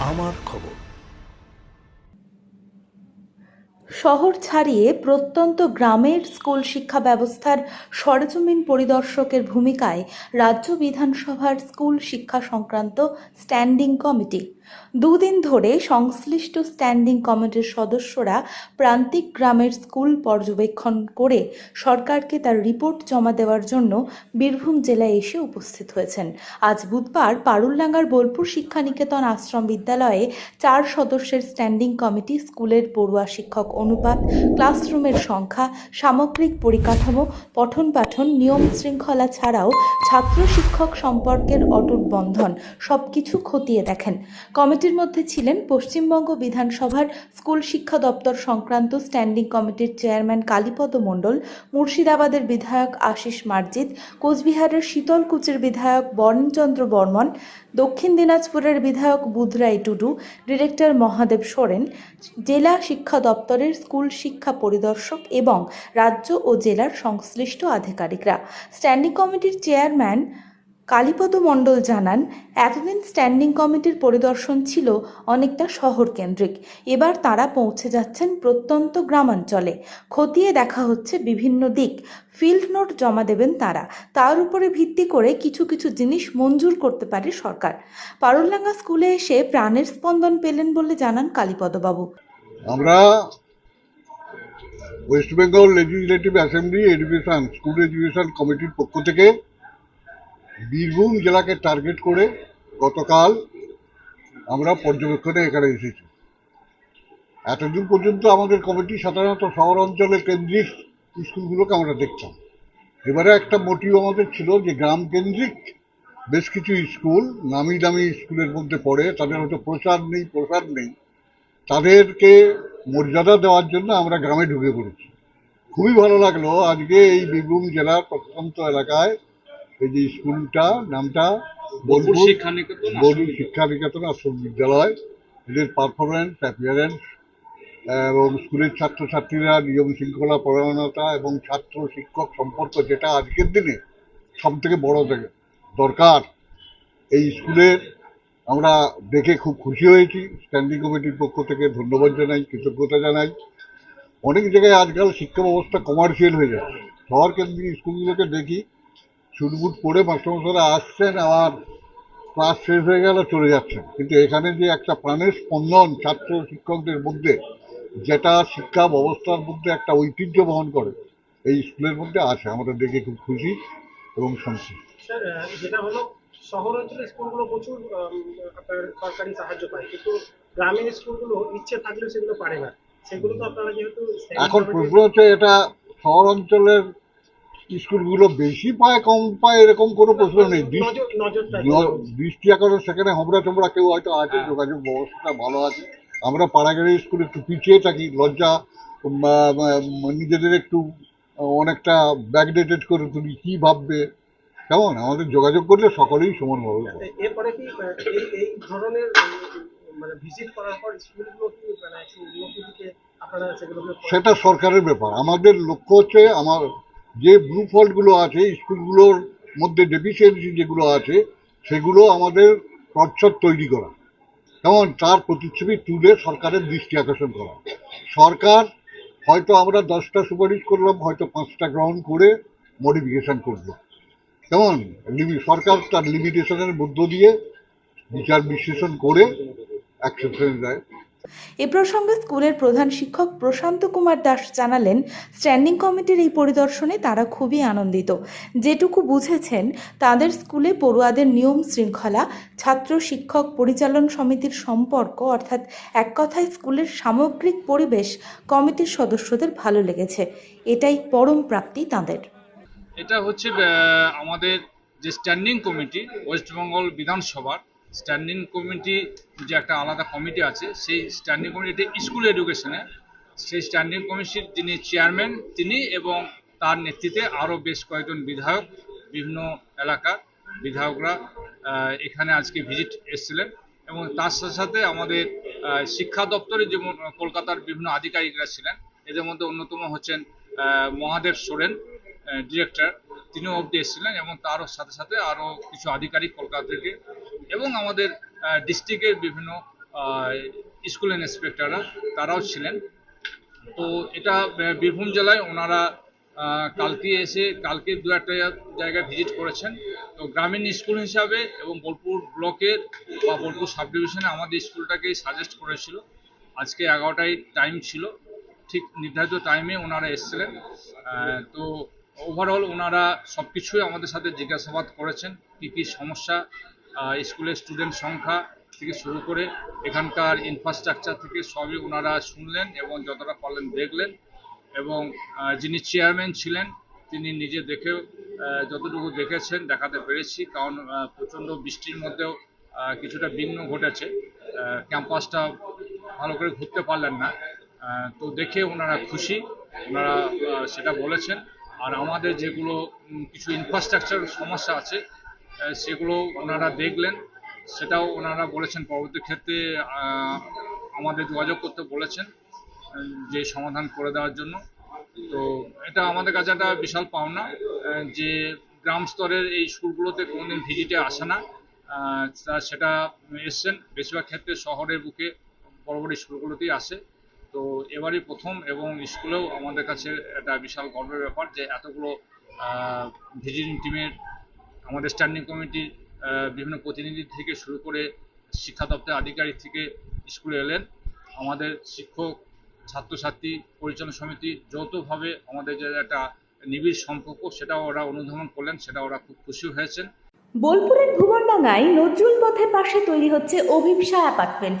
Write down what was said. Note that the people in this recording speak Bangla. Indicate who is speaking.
Speaker 1: আমার খবর।
Speaker 2: শহর ছাড়িয়ে প্রত্যন্ত গ্রামের স্কুল শিক্ষা ব্যবস্থার সরেজমিন পরিদর্শকের ভূমিকায় রাজ্য বিধানসভার স্কুল শিক্ষা সংক্রান্ত স্ট্যান্ডিং কমিটি দুদিন ধরে সংশ্লিষ্ট স্ট্যান্ডিং কমিটির সদস্যরা প্রান্তিক গ্রামের স্কুল পর্যবেক্ষণ করে সরকারকে তার রিপোর্ট জমা দেওয়ার জন্য বীরভূম জেলায় এসে উপস্থিত হয়েছেন। আজ বুধবার পারুলডাঙ্গার বোলপুর শিক্ষানিকেতন আশ্রম বিদ্যালয়ে চার সদস্যের স্ট্যান্ডিং কমিটি স্কুলের পড়ুয়া শিক্ষক অনুপাত, ক্লাসরুমের সংখ্যা, সামগ্রিক পরিকাঠামো, পঠন পাঠন, নিয়ম শৃঙ্খলা ছাড়াও ছাত্র শিক্ষক সম্পর্কের অটুট বন্ধন সবকিছু খতিয়ে দেখেন। কমিটির মধ্যে ছিলেন পশ্চিমবঙ্গ বিধানসভার স্কুল শিক্ষা দপ্তর সংক্রান্ত স্ট্যান্ডিং কমিটির চেয়ারম্যান কালীপদ মণ্ডল, মুর্শিদাবাদের বিধায়ক আশিস মার্জিত, কোচবিহারের শীতলকুচির বিধায়ক বর্ণচন্দ্র বর্মন, দক্ষিণ দিনাজপুরের বিধায়ক বুধরাই টুডু, ডিরেক্টর মহাদেব সোরেন, জেলা শিক্ষা দপ্তরের স্কুল শিক্ষা পরিদর্শক এবং রাজ্য ও জেলার সংশ্লিষ্ট আধিকারিকরা। স্ট্যান্ডিং কমিটির চেয়ারম্যান কালীপদ মণ্ডল জানান, এতদিন স্ট্যান্ডিং কমিটির পরিদর্শন ছিল অনেকটা শহর কেন্দ্রিক এবার তারা পৌঁছে যাচ্ছেন প্রত্যন্ত গ্রামাঞ্চলে। খতিয়ে দেখা হচ্ছে বিভিন্ন দিক। ফিল্ড নোট জমা দেবেন তারা। তার উপরে ভিত্তি করে কিছু কিছু জিনিস মঞ্জুর করতে পারে সরকার। পারুলডাঙ্গা স্কুলে এসে প্রাণের স্পন্দন পেলেন বলে জানান কালীপদবাবু।
Speaker 3: আমরা West Bengal legislative assembly education school education কমিটির পক্ষ থেকে বীরভূম জেলাকে টার্গেট করে গতকাল আমরা পর্যবেক্ষণে এখানে এসেছি। এতদিন পর্যন্ত আমাদের কমিটি সাধারণত শহর অঞ্চলের কেন্দ্রিক স্কুলগুলোকে আমরা দেখতাম। এবারে একটা মোটিভ আমাদের ছিল যে গ্রাম কেন্দ্রিক বেশ কিছু স্কুল নামি দামি স্কুলের মধ্যে পড়ে, তাদের হয়তো প্রচার নেই প্রসার নেই, তাদেরকে মর্যাদা দেওয়ার জন্য আমরা গ্রামে ঢুকে পড়েছি। খুবই ভালো লাগল আজকে এই বীরভূম জেলার প্রত্যন্ত এলাকায় এই যে স্কুলটা নামটা বোলপুর
Speaker 4: শিক্ষা নিকেতন
Speaker 3: বোলপুর শিক্ষা নিকেতন আশ্রম বিদ্যালয়। এদের পারফরমেন্স অ্যাপিয়ারেন্স এবং স্কুলের ছাত্রছাত্রীরা নিয়ম শৃঙ্খলা পরায়ণতা এবং ছাত্র শিক্ষক সম্পর্ক যেটা আজকের দিনে সব থেকে বড় দরকার। এই স্কুলের আমরা দেখে খুব খুশি হয়েছি। স্ট্যান্ডিং কমিটির পক্ষ থেকে ধন্যবাদ জানাই কৃতজ্ঞতা জানাই। অনেক জায়গায় আজকাল শিক্ষা ব্যবস্থা কমার্শিয়াল হয়ে যাচ্ছে। শহর কেন্দ্রিক স্কুলগুলোকে দেখি ছুটবুট পড়ে মাস্টারমশাইরা আসছেন আবার ক্লাস শেষ হয়ে গেল চলে যাচ্ছেন। কিন্তু এখানে যে একটা প্রাণের স্পন্দন ছাত্র শিক্ষকদের মধ্যে যেটা শিক্ষা ব্যবস্থার মধ্যে একটা ঐতিহ্য বহন করে এই স্কুলের মধ্যে আছে। আমরা দেখে খুব খুশি এবং সন্তুষ্ট
Speaker 5: আহ, যেটা হলো শহর অঞ্চলের স্কুলগুলো প্রচুর আপনার সরকারি সাহায্য পায় কিন্তু গ্রামীণ স্কুলগুলো ইচ্ছে থাকলেও সেগুলো পারে না। সেগুলো তো আপনারা যেহেতু
Speaker 3: এখন প্রশ্ন হচ্ছে এটা শহর অঞ্চলের স্কুলগুলো বেশি পায় কম পায় এরকম কোনো প্রশ্ন নেই। দৃষ্টি- দৃষ্টি আকর্ষণ সেখানে হোমরা টোমরা কেউ হয়তো আছে যোগাযোগ ব্যবস্থাটা ভালো আছে। আমরা পাড়াগাড়ি স্কুলে একটু পিছিয়ে থাকি লজ্জা নিজেদের একটু অনেকটা ব্যাকডেটেড করে তুলি কি ভাববে? কেমন? আমাদের যোগাযোগ করলে সকলেই সমানভাবে
Speaker 5: এরপরে কি এই এই ধরনের মানে ভিজিট করার পর স্কুলগুলো কি মানে
Speaker 3: সেটা সরকারের ব্যাপার। আমাদের লক্ষ্য হচ্ছে আমার যে ব্লু ফল্টগুলো আছে, স্কুলগুলোর মধ্যে ডেফিসিয়েন্সি যেগুলো আছে, সেগুলো আমাদের প্রচ্ছদ তৈরি করা। যেমন তার প্রতিচ্ছবি তুলে সরকারের দৃষ্টি আকর্ষণ করা। সরকার হয়তো আমরা দশটা সুপারিশ করলাম, হয়তো পাঁচটা গ্রহণ করে মডিফিকেশন করল। কেমন? সরকার তার লিমিটেশনের মধ্য দিয়ে বিচার বিশ্লেষণ করে অ্যাকসেপ্টেন্স দেয়।
Speaker 2: এ প্রসঙ্গে স্কুলের প্রধান শিক্ষক প্রশান্ত কুমার দাস জানালেন, স্ট্যান্ডিং কমিটির এই পরিদর্শনে তারা খুবই আনন্দিত। যেটুকু বুঝেছেন, তাদের স্কুলে পড়ুয়াদের নিয়ম শৃঙ্খলা, ছাত্র শিক্ষক পরিচালন সমিতির সম্পর্ক, অর্থাৎ এক কথায় স্কুলের সামগ্রিক পরিবেশ কমিটির সদস্যদের ভালো লেগেছে। এটাই পরম প্রাপ্তি তাদের।
Speaker 4: এটা হচ্ছে আমাদের যে স্ট্যান্ডিং কমিটি, ওয়েস্ট বেঙ্গল বিধানসভার স্ট্যান্ডিং কমিটি যে একটা আলাদা কমিটি আছে, সেই স্ট্যান্ডিং কমিটি স্কুল এডুকেশনে সেই স্ট্যান্ডিং কমিটির যিনি চেয়ারম্যান তিনি এবং তার নেতৃত্বে আরও বেশ কয়েকজন বিধায়ক বিভিন্ন এলাকার বিধায়করা এখানে আজকে ভিজিট এসেছিলেন এবং তার সাথে সাথে আমাদের শিক্ষা দপ্তরে যেমন কলকাতার বিভিন্ন আধিকারিকরা ছিলেন, এদের মধ্যে অন্যতম হচ্ছেন মহাদেব সোরেন ডিরেক্টর তিনিও অবধি এসেছিলেন এবং তারও সাথে সাথে আরও কিছু আধিকারিক কলকাতা থেকে এবং আমাদের ডিস্ট্রিক্টের বিভিন্ন স্কুল ইন্সপেক্টররা তারাও ছিলেন। তো এটা বীরভূম জেলায় ওনারা কালকে এসে, কালকে দু একটা জায়গায় ভিজিট করেছেন। তো গ্রামীণ স্কুল হিসাবে এবং বোলপুর ব্লকের বা বোলপুর সাব ডিভিশনে আমাদের স্কুলটাকেই সাজেস্ট করেছিল। আজকে এগারোটায় টাইম ছিল। ঠিক নির্ধারিত টাইমে ওনারা এসেছিলেন। তো ওভারঅল ওনারা সব কিছুই আমাদের সাথে জিজ্ঞাসাবাদ করেছেন, কী কী সমস্যা স্কুলের স্টুডেন্ট সংখ্যা থেকে শুরু করে এখানকার ইনফ্রাস্ট্রাকচার থেকে সবই ওনারা শুনলেন এবং যতটা পারলেন দেখলেন এবং যিনি চেয়ারম্যান ছিলেন, তিনি নিজে দেখেও যতটুকু দেখেছেন, দেখাতে পেরেছি। কারণ প্রচণ্ড বৃষ্টির মধ্যেও কিছুটা বিঘ্ন ঘটেছে। ক্যাম্পাসটা ভালো করে ঘুরতে পারলেন না। তো দেখে ওনারা খুশি। ওনারা সেটা বলেছেন। আর আমাদের যেগুলো কিছু ইনফ্রাস্ট্রাকচার সমস্যা আছে সেগুলো ওনারা দেখলেন। সেটাও ওনারা বলেছেন পরবর্তী ক্ষেত্রে আমাদের যোগাযোগ করতে বলেছেন যে সমাধান করে দেওয়ার জন্য। তো এটা আমাদের কাছে একটা বিশাল পাওনা যে গ্রাম স্তরের এই স্কুলগুলোতে কোনোদিন ভিজিটে আসে না। সেটা এসছেন, বেশিরভাগ ক্ষেত্রে শহরের বুকে বড় বড় স্কুলগুলোতেই আসে। তো এবারই প্রথম এবং স্কুলেও আমাদের কাছে একটা বিশাল গর্বের ব্যাপার যে এতগুলো ভিজিটিং টিমের আমাদের স্ট্যান্ডিং কমিটির বিভিন্ন প্রতিনিধি থেকে শুরু করে শিক্ষা দপ্তরের আধিকারিক থেকে স্কুলে এলেন। আমাদের শিক্ষক, ছাত্রছাত্রী, পরিচালনা সমিতি যৌথভাবে আমাদের যে একটা নিবিড় সম্পর্ক, সেটাও ওরা অনুধাবন করলেন, সেটা ওরা খুব খুশি হয়েছেন।
Speaker 2: বোলপুরের ভুবনডাঙ্গায় নজরুল পথের পাশে তৈরি হচ্ছে অভিপসা অ্যাপার্টমেন্ট।